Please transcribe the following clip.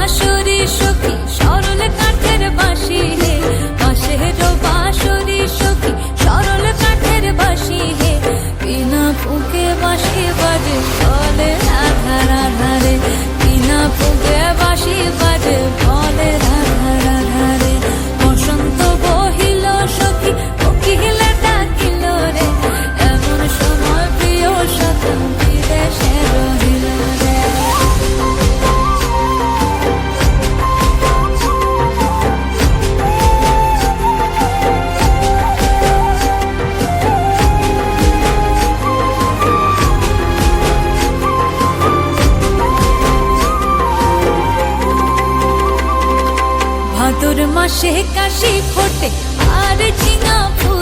বাঁশের সখী, সরল কাঠের বাঁশি হে। বাঁশের বাঁশরি সখী, সরল কাঠের বাঁশি হে। বিনা ফুকে বাঁশি ভাদর মাসে কাশি ফোটে আর ঝিঙা ফুল